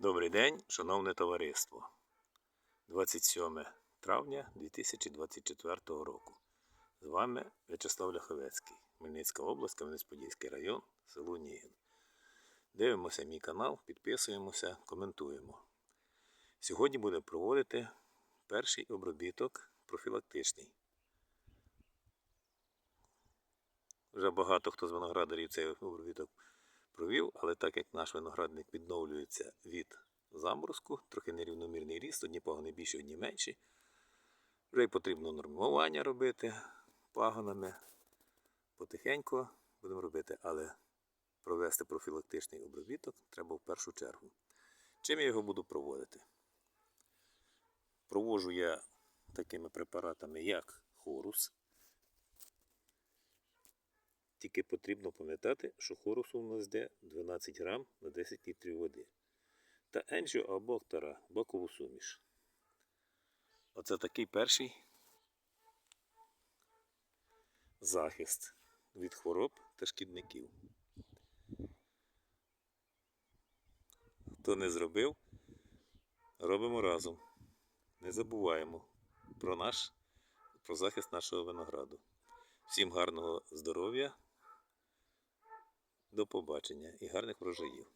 Добрий день, шановне товариство. 27 травня 2024 року. З вами В'ячеслав Ляховецький, Хмельницька область, Кам'янець-Подільський район, село Нігін. Дивимося мій канал, підписуємося, коментуємо. Сьогодні будемо проводити перший обробіток профілактичний. Вже багато хто з виноградарів цей обробіток провів, але так як наш виноградник відновлюється від заморозку, трохи нерівномірний ріст, одні пагони більші, одні менші. Вже й потрібно нормування робити пагонами. Потихеньку будемо робити, але провести профілактичний обробіток треба в першу чергу. Чим я його буду проводити? Проводжу я такими препаратами, як хорус. Тільки потрібно пам'ятати, що хорусу у нас йде 12 грам на 10 літрів води. Та енджіо або ктара, бокову суміш. Оце такий перший захист від хвороб та шкідників. Хто не зробив, робимо разом. Не забуваємо про наш, про захист нашого винограду. Всім гарного здоров'я, до побачення і гарних врожаїв.